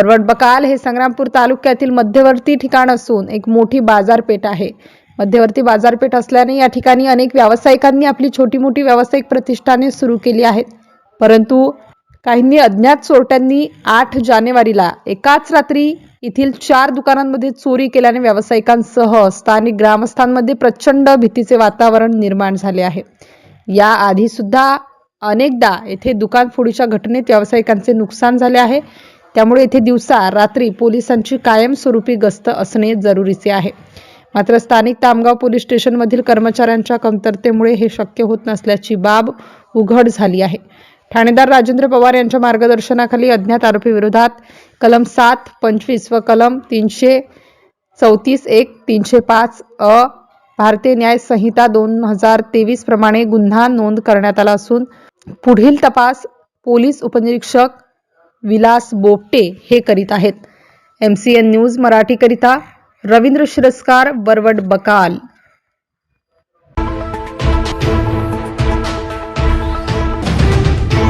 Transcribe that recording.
बरवट बकाल हे संग्रामपूर तालुक्यातील मध्यवर्ती ठिकाण असून एक मोठी बाजारपेठ आहे. मध्यवर्ती बाजारपेठ असल्याने या ठिकाणी अनेक व्यावसायिकांनी आपली छोटी मोठी व्यावसायिक प्रतिष्ठाने सुरू केली आहेत. परंतु काहींनी अज्ञात चोरट्यांनी आठ जानेवारीला एकाच रात्री येथील चार दुकानांमध्ये चोरी केल्याने व्यावसायिकांसह स्थानिक ग्रामस्थांमध्ये प्रचंड भीतीचे वातावरण निर्माण झाले आहे. या आधी सुद्धा अनेकदा येथे दुकान फोडीच्या घटनेत व्यावसायिकांचे नुकसान झाले आहे. त्यामुळे येथे दिवसा रात्री पोलिसांची कायमस्वरूपी गस्त असणे जरुरीचे आहे. मात्र स्थानिक तामगाव पोलीस स्टेशनमधील कर्मचाऱ्यांच्या कमतरतेमुळे हे शक्य होत नसल्याची बाब उघड झाली आहे. ठाणेदार राजेंद्र पवार यांच्या मार्गदर्शनाखाली अज्ञात आरोपीविरोधात कलम सात पंचवीस व कलम तीनशे चौतीस एक तीनशे पाच अ भारतीय न्याय संहिता दोन हजार तेवीस प्रमाणे गुन्हा नोंद करण्यात आला असून पुढील तपास पोलीस उपनिरीक्षक विलास बोपटे हे करीत आहेत. एम सी एन न्यूज मराठीकरिता रवींद्र शिरस्कार बरवड बकाल.